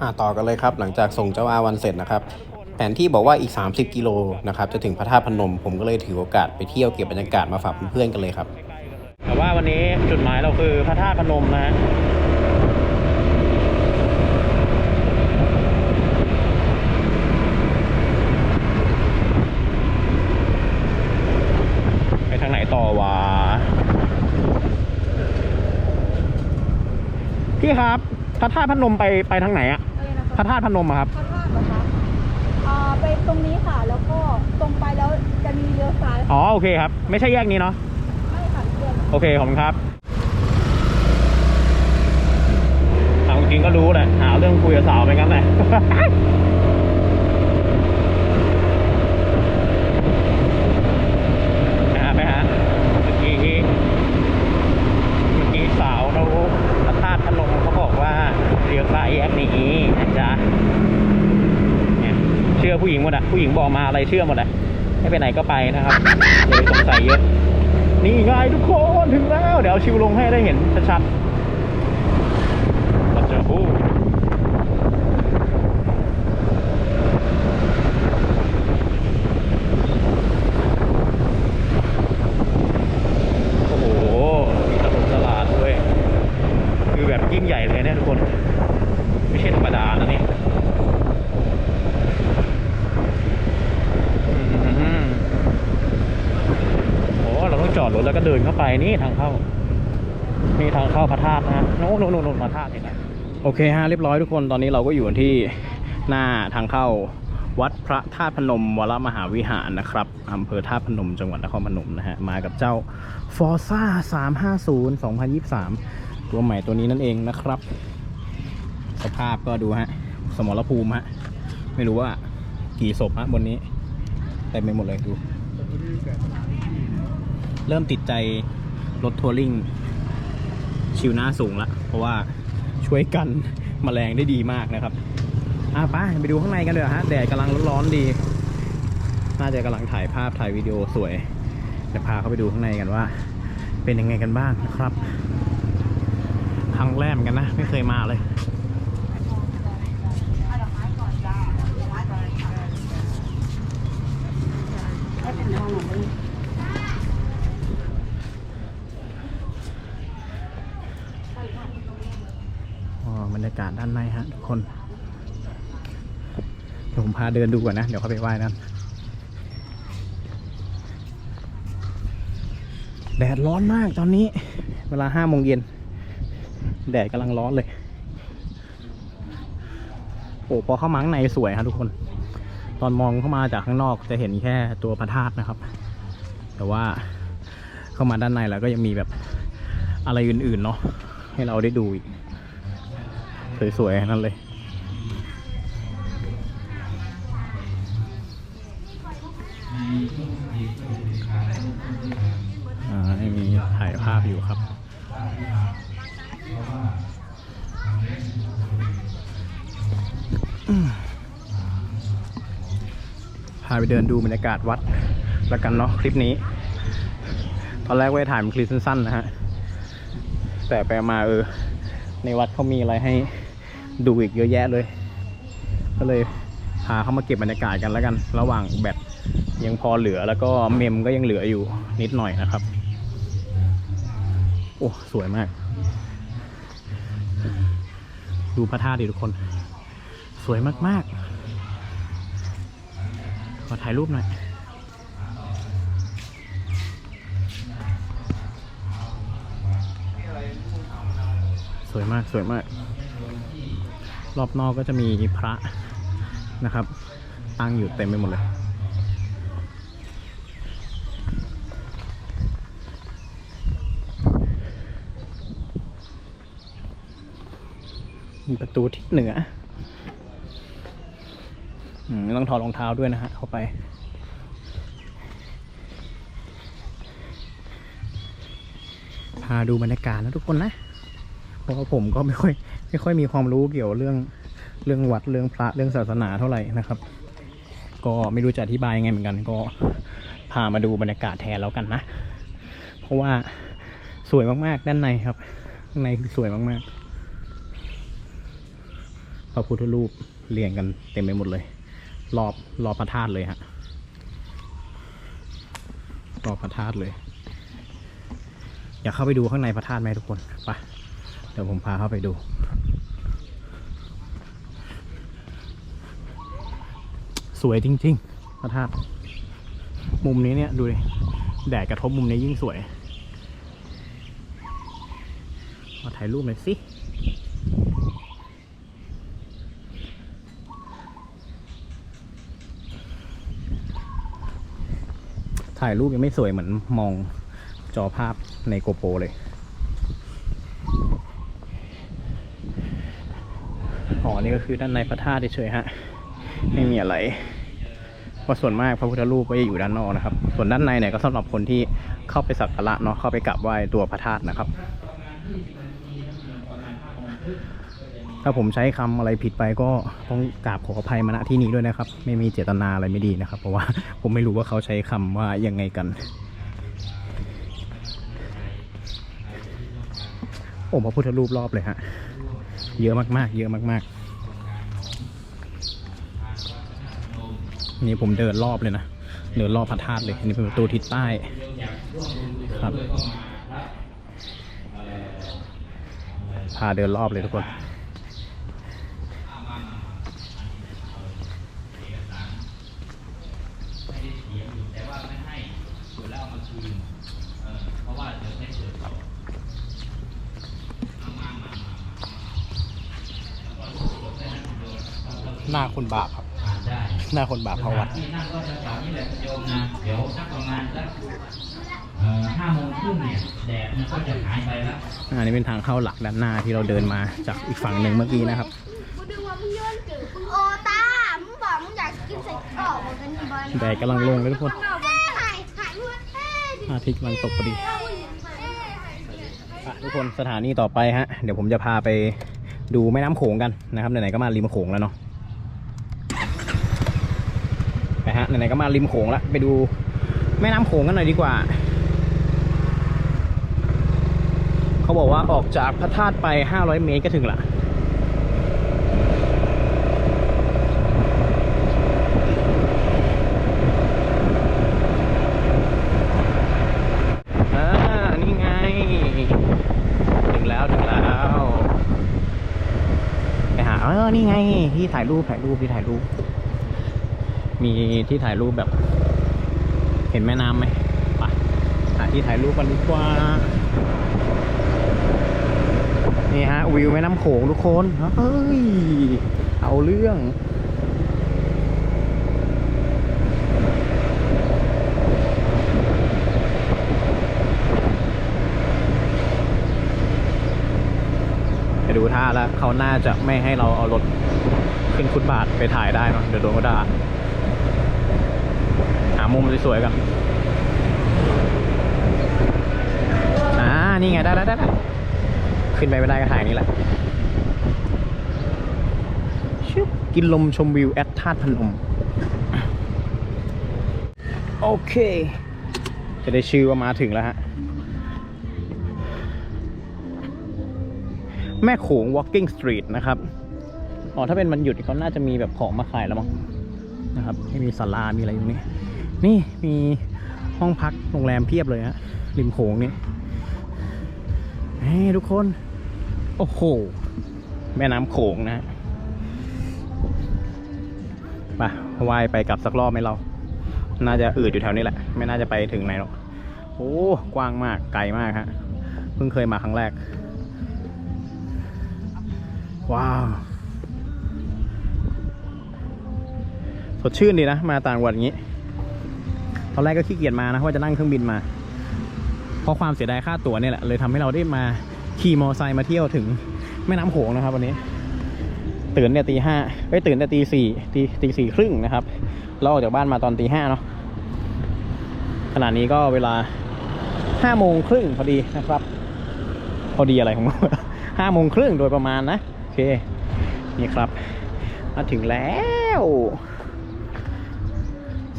อ่าต่อกันเลยครับ หลังจากส่งเจ้าอาวันเสร็จนะครับ แผนที่บอกว่าอีก 30 กิโลนะครับจะถึงพระธาตุพนม ผมก็เลยถือโอกาสไปเที่ยวเก็บบรรยากาศมาฝากเพื่อนๆกันเลยครับ แต่ว่าวันนี้จุดหมายเราคือพระธาตุพนมนะฮะไปทางไหนต่อวะพี่ครับพระธาตุพนมไปไปทางไหนอะอะไรนะคะ พระธาตุพนมอะครับพระธาตุเหรอคะอ่าไปตรงนี้ค่ะ แล้วก็ตรงไปแล้วจะมีเลี้ยวซ้ายอ๋อโอเคครับ ไม่ใช่แยกนี้เนาะไม่ค่ะเพื่อนโอเคขอบคุณครับเอาจริงๆก็รู้แหละหาเรื่องคุยกับสาวไปงั้นแหละ นะฮะไปฮะเมื่อกี้ เมื่อกี้สาวเขาพระธาตุพนมเขาบอกว่าเลี้ยวซ้ายแยกนี้นะจ๊ะเนี่ยเชื่อ ผู้หญิงหมดอะผู้หญิงบอกมาอะไรเชื่อหมดอะให้ไปไหนก็ไปนะครับอย่าไปสงสัยเยอะนี่ไงทุกคนถึงแล้วเดี๋ยวเอาชิวลงให้ได้เห็นชัดๆเราจะอู้โอ้โหมีตลาดด้วยคือแบบยิ่งใหญ่เลยเนี่ยทุกคน ไม่ใช่ธรรมดานะนี่อืม โอ้เราต้องจอดรถแล้วก็เดิ นี่ทางเข้านี่ทางเข้าพระธาตุนะฮะโน่นโน่นโน่นโน่นพระธาตุเห็นไหมโอเคฮะเรียบร้อยทุกคนตอนนี้เราก็อยู่ที่หน้าทางเข้าวัดพระธาตุพนมวรมหาวิหารนะครับอำเภอธาตุพนมจังหวัดนครพนมนะฮะมากับเจ้า f o r z a 350 2023 ตัวใหม่ตัวนี้นั่นเองนะครับ สภาพก็ดูฮะสมรภูมิฮะไม่รู้ว่ากี่ศพฮะบนนี้เต็มไปหมดเลยดู เริ่มติดใจ รถทัวริงชิวหน้าสูงละเพราะว่าช่วยกันแมลงได้ดีมากนะครับอะไปไปดูข้างในกันเลยฮะแดดกำลังร้อนๆดี น่าจะกำลังถ่ายภาพถ่ายวิดีโอสวยจะพาเข้าไปดูข้างในกันว่า เป็นยังไงกันบ้างนะครับครั้งแรกเหมือนกันนะ ไม่เคยมาเลยอ๋อบรรยากาศด้านในฮะทุกคนเดี๋ยวผมพาเดินดูก่อนนะ เดี๋ยวเขาไปไหว้นั้นแดดร้อนมากตอนนี้ เวลาห้าโมงเย็น แดดกำลังร้อนเลย โอ้พอเข้ามาข้างในสวยครับทุกคน ตอนมองเข้ามาจากข้างนอกจะเห็นแค่ตัวพระธาตุนะครับ แต่ว่าเข้ามาด้านในแล้วก็ยังมีแบบอะไรอื่นๆเนาะให้เราได้ดูอีก สวยๆนั่นเลย อ่ามีถ่ายภาพอยู่ครับ พาไปเดินดูบรรยากาศวัดแล้วกันเนาะคลิปนี้ ตอนแรกว่าจะถ่ายเป็นคลิปสั้นๆนะฮะ แต่ไปมาเออ ในวัดเขามีอะไรให้ ดูอีกเยอะแยะเลย ก็เลยพาเขามาเก็บบรรยากาศกันแล้วกัน ระหว่างแบตยังพอเหลือแล้วก็เมมก็ยังเหลืออยู่นิดหน่อยนะครับ โอ้สวยมาก ดูพระธาตุดิทุกคน สวยมากๆ ขอถ่ายรูปหน่อยสวยมากสวยมาก รอบนอกก็จะมีพระนะครับ ตั้งอยู่เต็มไปหมดเลยมีประตูทิศเหนืออืมต้องถอดรองเท้าด้วยนะฮะ เข้าไป พาดูบรรยากาศนะทุกคนนะ เพราะว่าผมก็ไม่ค่อย ไม่ค่อยมีความรู้เกี่ยวเรื่องเรื่องวัดเรื่องพระเรื่องศาสนาเท่าไหร่นะครับ ก็ไม่รู้จะอธิบายยังไงเหมือนกัน ก็พามาดูบรรยากาศแทนแล้วกันนะ เพราะว่าสวยมากๆ ด้านในครับข้างในคือสวยมากๆพระพุทธรูปเรียงกันเต็มไปหมดเลย รอบรอบพระธาตุเลยฮะรอบพระธาตุเลย อยากเข้าไปดูข้างในพระธาตุไหมทุกคนไป ดี๋ยวผมพาเข้าไปดู สวยจริงๆพระธาตุมุมนี้เนี่ยดูดิแดดกระทบมุมนี้ยิ่งสวย มาถ่ายรูปหน่อยสิถ่ายรูปยังไม่สวยเหมือนมองจอภาพในโกโปรเลย อ๋อนี่ก็คือด้านในพระธาตุเฉยๆฮะไม่มีอะไรเพราะส่วนมากพระพุทธรูปก็จะอยู่ด้านนอกนะครับ ส่วนด้านในเนี่ยก็สำหรับคนที่เข้าไปสักการะเนาะเข้าไปกราบไหว้ตัวพระธาตุนะครับ ถ้าผมใช้คำอะไรผิดไปก็ต้องกราบขออภัยมาณที่นี้ด้วยนะครับ ไม่มีเจตนาอะไรไม่ดีนะครับ เพราะว่าผมไม่รู้ว่าเขาใช้คำว่ายังไงกันโอ้พระพุทธรูปรอบเลยฮะ เยอะมากๆ เยอะมากๆ นี่ผมเดินรอบเลยนะ เดินรอบพระธาตุเลยอันนี้เป็นประตูทิศใต้ครับ พาเดินรอบเลยทุกคนหน้าคนบาปครับ หน้าคนบาปเข้าวัดที่นั่งก็จะแถวนี้แหละโยมนะเดี๋ยวสักประมาณสักเอ่อห้าโมงครึ่งเนี่ยแดดมันก็จะหายไปแล้วอันนี้เป็นทางเข้าหลักด้านหน้าที่เราเดินมาจากอีกฝั่งหนึ่งเมื่อกี้นะครับกูดูว่ามึงย้อนเกิดโอตามึงบอกมึงอยากกินใส่กรอบมึงกันนี่บอลแดดกำลังลงเลยทุกคนถ่ายถ่ายรูปเอ้ยพระอาทิตย์กำลังตกพอดีเอ้ยอะทุกคนสถานีต่อไปฮะ เดี๋ยวผมจะพาไปดูแม่น้ำโขงกันนะครับไหนๆก็มาริมโขงแล้วเนาะ ไหนๆก็มาริมโขงแล้วไปดูแม่น้ำโขงกันหน่อยดีกว่า เขาบอกว่าออกจากพระธาตุไป 500 เมตรก็ถึงละอ่านี่ไงถึงแล้วถึงแล้วไปหาเออนี่ไงที่ถ่ายรูปถ่ายรูปที่ถ่ายรูป มีที่ถ่ายรูปแบบ เห็นแม่น้ำไหมไปหาที่ถ่ายรูปกันดีกว่า นี่ฮะ วิวแม่น้ำโขงทุกคนเฮ้ย เอาเรื่องไปดูท่าแล้วเขาน่าจะไม่ให้เราเอารถขึ้นฟุตบาทไปถ่ายได้เนอะเดี๋ยวโดนเขาด่า มุมสวยๆกันอ่า นี่ไง ได้แล้วได้แล้วขึ้นไปไม่ได้ก็ถ่ายนี่แหละชุบกินลมชมวิวแอดธาตุพนม โอเค จะได้ชื่อว่ามาถึงแล้วฮะ แม่โขง walking street นะครับ อ๋อ ถ้าเป็นวันหยุดเขาน่าจะมีแบบของมาขายแล้วมั้งนะครับ ไม่มีศาลามีอะไรอยู่นี่ นี่มีห้องพักโรงแรมเพียบเลยฮะริมโขงนี่เฮ้ทุกคน โอ้โห แม่น้ำโขงนะฮะไปว่ายไปกลับสักรอบไหมเรา น่าจะอืดอยู่แถวนี้แหละ ไม่น่าจะไปถึงไหนหรอก โอ้ กว้างมาก ไกลมากฮะ เพิ่งเคยมาครั้งแรก ว้าว สดชื่นดีนะ มาต่างวัดอย่างนี้ อนแรกก็ขี้เกียจมานะว่าจะนั่งเครื่องบินมา เพราะความเสียดายค่าตั๋วเนี่ยแหละเลยทำให้เราได้มาขี่มอไซค์มาเที่ยวถึงแม่น้ำโขงนะครับ วันนี้ ตื่นเนี่ยตีห้าเอ้ยตื่นแต่ตีสี่ตีตีสี่ครึ่งนะครับเราออกจากบ้านมาตอนตีห้าเนาะขณะนี้ก็เวลาห้าโมงครึ่งพอดีนะครับ พอดีอะไรของมันห้าโมงครึ่งโดยประมาณนะ โอเค นี่ครับ มาถึงแล้ว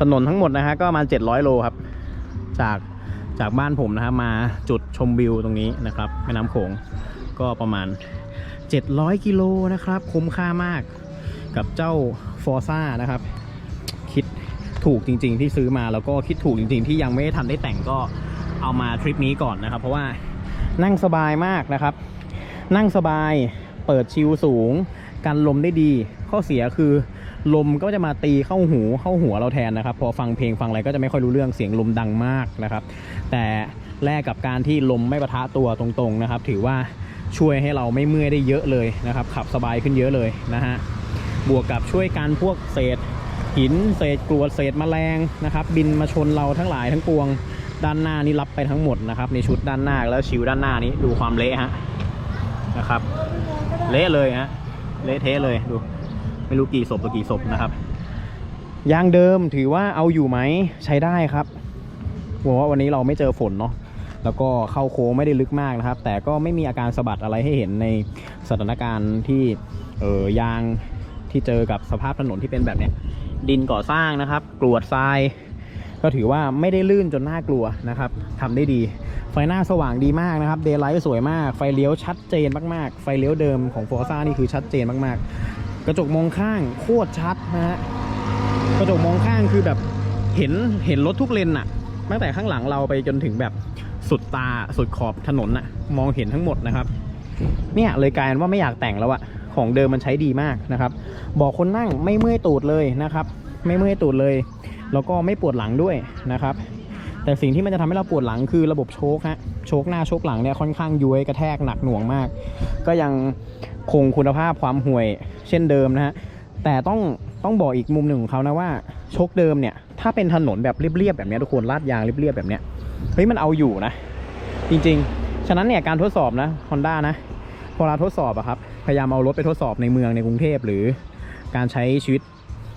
สนนทั้งหมดนะฮะก็ประมาณ700 โลครับ จากจากบ้านผมนะครับมาจุดชมวิวตรงนี้นะครับแม่น้ำโขงก็ประมาณ 700 กิโลนะครับ คุ้มค่ามากกับเจ้า f o r z a นะครับ คิดถูกจริง ๆ ที่ซื้อมาแล้วก็คิดถูกจริง ๆ ที่ยังไม่ได้ทันได้แต่งก็เอามาทริปนี้ก่อนนะครับ เพราะว่านั่งสบายมากนะครับ นั่งสบายเปิดชิลสูง กันลมได้ดี ข้อเสียคือ ลมก็จะมาตีเข้าหูเข้าหัวเราแทนนะครับ พอฟังเพลงฟังอะไรก็จะไม่ค่อยรู้เรื่องเสียงลมดังมากนะครับ แต่แลกกับการที่ลมไม่ปะทะตัวตรงๆนะครับ ถือว่าช่วยให้เราไม่เมื่อยได้เยอะเลยนะครับ ขับสบายขึ้นเยอะเลยนะฮะบวกกับช่วยการพวกเศษหินเศษกรวดเศษแมลงนะครับ บินมาชนเราทั้งหลายทั้งปวงด้านหน้านี่รับไปทั้งหมดนะครับ ในชุดด้านหน้าแล้วชิวด้านหน้านี้ดูความเละฮะนะครับ เละเลยฮะเละเทะเลยดู ไม่รู้กี่ศพต่อกี่ศพนะครับ ยางเดิมถือว่าเอาอยู่ไหมใช้ได้ครับหวังว่าวันนี้เราไม่เจอฝนเนาะแล้วก็เข้าโค้งไม่ได้ลึกมากนะครับ แต่ก็ไม่มีอาการสะบัดอะไรให้เห็นในสถานการณ์ที่เออยางที่เจอกับสภาพถนนที่เป็นแบบเนี้ยดินก่อสร้างนะครับ กรวดทราย ก็ถือว่าไม่ได้ลื่นจนน่ากลัวนะครับทำได้ดี ไฟหน้าสว่างดีมากนะครับเดย์ไลท์สวยมาก ไฟเลี้ยวชัดเจนมากๆ ไฟเลี้ยวเดิมของฟอร์ซ่านี่คือชัดเจนมากๆ กระจกมองข้างโคตรชัดนะฮะกระจกมองข้างคือแบบเห็นเห็นรถทุกเลนอะตั้งแต่ข้างหลังเราไปจนถึงแบบสุดตาสุดขอบถนนอะมองเห็นทั้งหมดนะครับเนี่ยเลยกลายเป็นว่าไม่อยากแต่งแล้วอะของเดิมมันใช้ดีมากนะครับบอกคนนั่งไม่เมื่อยตูดเลยนะครับ ไม่เมื่อยตูดเลย แล้วก็ไม่ปวดหลังด้วยนะครับ แต่สิ่งที่มันจะทำให้เราปวดหลังคือระบบโชคฮะโชคหน้าโชคหลังเนี่ยค่อนข้างย้วยกระแทกหนักหน่วงมาก ก็ยังคงคุณภาพความห่วย เช่นเดิมนะฮะแต่ต้องต้องบอกอีกมุมหนึ่งของเขานะว่าโชคเดิมเนี่ยถ้าเป็นถนนแบบเรียบๆแบบนี้ทุกคนลาดยางเรียบๆแบบเนี้ยเฮ้ยมันเอาอยู่นะ จริงๆ ฉะนั้นเนี่ยการทดสอบนะ Honda นะพอเราทดสอบอะครับพยายามเอารถไปทดสอบในเมืองในกรุงเทพหรือการใช้ชีวิต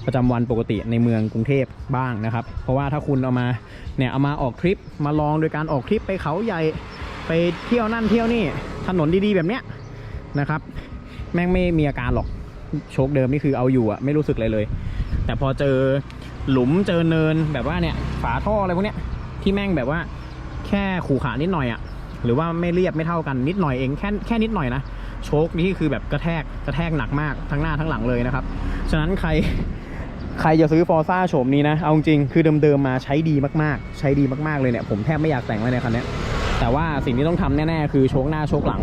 ประจำวันปกติในเมืองกรุงเทพบ้างนะครับ เพราะว่าถ้าคุณเอามาเนี่ยเอามาออกทริปมาลองโดยการออกทริปไปเขาใหญ่ไปเที่ยวนั่นเที่ยวนี่ถนนดีๆแบบเนี้ยนะครับ แม่งไม่มีอาการหรอกโชคเดิมนี่คือเอาอยู่อะไม่รู้สึกเลยเลย แต่พอเจอหลุมเจอเนินแบบว่าเนี่ยฝาท่ออะไรพวกเนี้ยที่แม่งแบบว่าแค่ขู่ขานิดหน่อยอะหรือว่าไม่เรียบไม่เท่ากันนิดหน่อยเองแค่แค่นิดหน่อยนะโชคนี่คือแบบกระแทกกระแทกหนักมากทั้งหน้าทั้งหลังเลยนะครับ ฉะนั้นใคร ใครจะซื้อฟอร์ซ่าโฉมนี้นะ เอาจริงคือเดิมๆมาใช้ดีมากๆ ใช้ดีมากๆเลยเนี่ย ผมแทบไม่อยากแต่งเลยในคันนี้แต่ว่าสิ่งที่ต้องทำแน่ๆ คือโชคหน้าโชคหลัง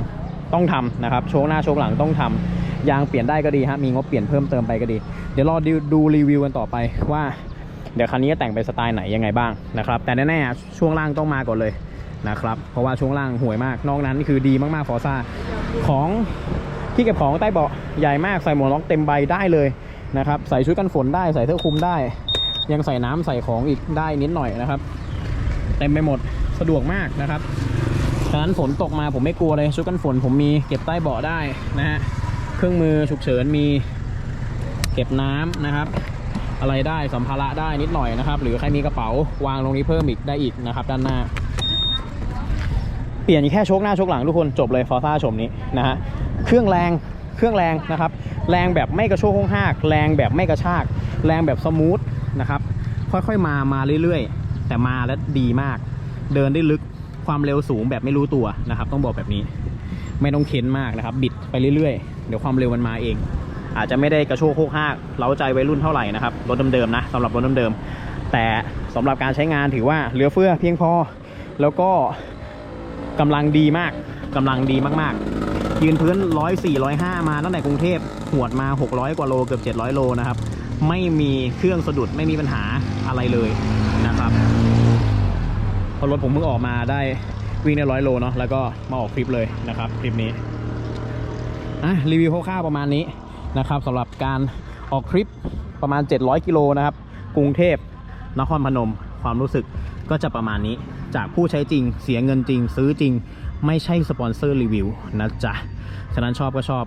ต้องทำนะครับ โชคหน้าโชคหลังต้องทำยางเปลี่ยนได้ก็ดีฮะมีงบเปลี่ยนเพิ่มเติมไปก็ดี เดี๋ยวรอดูดูรีวิวกันต่อไปว่า เดี๋ยวคันนี้จะแต่งไปสไตล์ไหนยังไงบ้างนะครับ แต่แน่ๆช่วงล่างต้องมาก่อนเลยนะครับ เพราะว่าช่วงล่างห่วยมาก นอกนั้นคือดีมากๆฟอร์ซ่าของที่เก็บของใต้เบาะใหญ่มากใส่หมวกน็อกเต็มใบได้เลย นะครับ ใส่ชุดกันฝนได้ใส่เสื้อคลุมได้ ยังใส่น้ำใส่ของอีกได้นิดหน่อยนะครับเต็มไปหมดสะดวกมากนะครับฉะนั้นฝนตกมาผมไม่กลัวเลยชุดกันฝนผมมีเก็บใต้เบาะได้นะฮะเครื่องมือฉุกเฉินมีเก็บน้ำนะครับอะไรได้สัมภาระได้นิดหน่อยนะครับ หรือใครมีกระเป๋าวางตรงนี้เพิ่มอีกได้อีกนะครับ ด้านหน้า เปลี่ยนแค่โชคหน้าโชคหลังทุกคนจบเลยฟอร์ซ่าชมนี้นะฮะเครื่องแรงเครื่องแรงนะครับ แรงแบบไม่กระโชกโค้งหักแรงแบบไม่กระชาก แรงแบบสมูทนะครับ ค่อยๆมามาเรื่อยๆ แต่มาแล้วดีมาก เดินได้ลึกความเร็วสูงแบบไม่รู้ตัวนะครับ ต้องบอกแบบนี้ ไม่ต้องเค้นมากนะครับ บิดไปเรื่อยๆ เดี๋ยวความเร็วมันมาเอง อาจจะไม่ได้กระโชกโคกหักเล้าใจวัยรุ่นเท่าไหร่นะครับรถเดิมๆนะสำหรับรถเดิมๆแต่สำหรับการใช้งานถือว่าเหลือเฟือเพียงพอ แล้วก็กำลังดีมากกำลังดีมากๆ ยืนพื้น104 105มาตั้งแต่กรุงเทพหวดมา600กว่าโลเกือบ700โลนะครับ ไม่มีเครื่องสะดุดไม่มีปัญหาอะไรเลยนะครับพราะรถผมเพิ่งออกมาได้วิ่งได้ร้อยโลเนาะแล้วก็มาออกคลิปเลยนะครับคลิปนี้อะรีวิวคร่าวๆประมาณนี้นะครับสำหรับการออกทริปประมาณ 700 กิโลนะครับ กรุงเทพนครพนม ความรู้สึกก็จะประมาณนี้ จากผู้ใช้จริง เสียเงินจริง ซื้อจริง ไม่ใช่สปอนเซอร์รีวิวนะจ๊ะ ฉะนั้นชอบก็ชอบ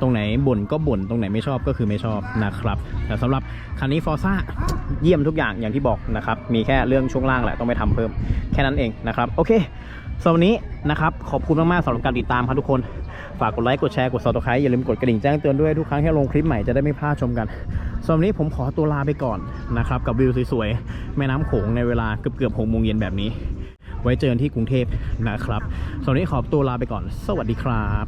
ตรงไหนบ่นก็บ่นตรงไหนไม่ชอบก็คือไม่ชอบนะครับ แต่สำหรับคันนี้ฟอร์ซ่าเยี่ยมทุกอย่างอย่างที่บอกนะครับ มีแค่เรื่องช่วงล่างแหละต้องไปทำเพิ่มแค่นั้นเองนะครับ โอเคสำหรับนี้นะครับ ขอบคุณมาก ๆสำหรับการติดตามครับทุกคน ฝากกดไลค์ กดแชร์ กด subscribe อย่าลืมกดกระดิ่งแจ้งเตือนด้วยทุกครั้งที่ลงคลิปใหม่จะได้ไม่พลาดชมกันสำหรับนนี้ผมขอตัวลาไปก่อนนะครับกับวิวสวยๆแม่น้ำโขงในเวลาเกือบๆหกโมงเย็นแบบนี้ ไว้เจอกันที่กรุงเทพนะครับสำหรับนี้ขอตัวลาไปก่อน สวัสดีครับ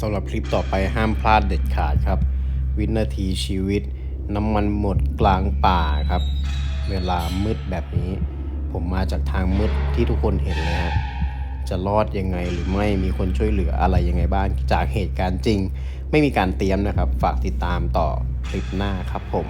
สำหรับคลิปต่อไปห้ามพลาดเด็ดขาดครับ วินาทีชีวิต น้ำมันหมดกลางป่าครับ เวลามืดแบบนี้ ผมมาจากทางมืดที่ทุกคนเห็นนะฮะจะรอดยังไงหรือไม่มีคนช่วยเหลืออะไรยังไงบ้างจากเหตุการณ์จริง ไม่มีการเตรียมนะครับ ฝากติดตามต่อ คลิปหน้าครับผม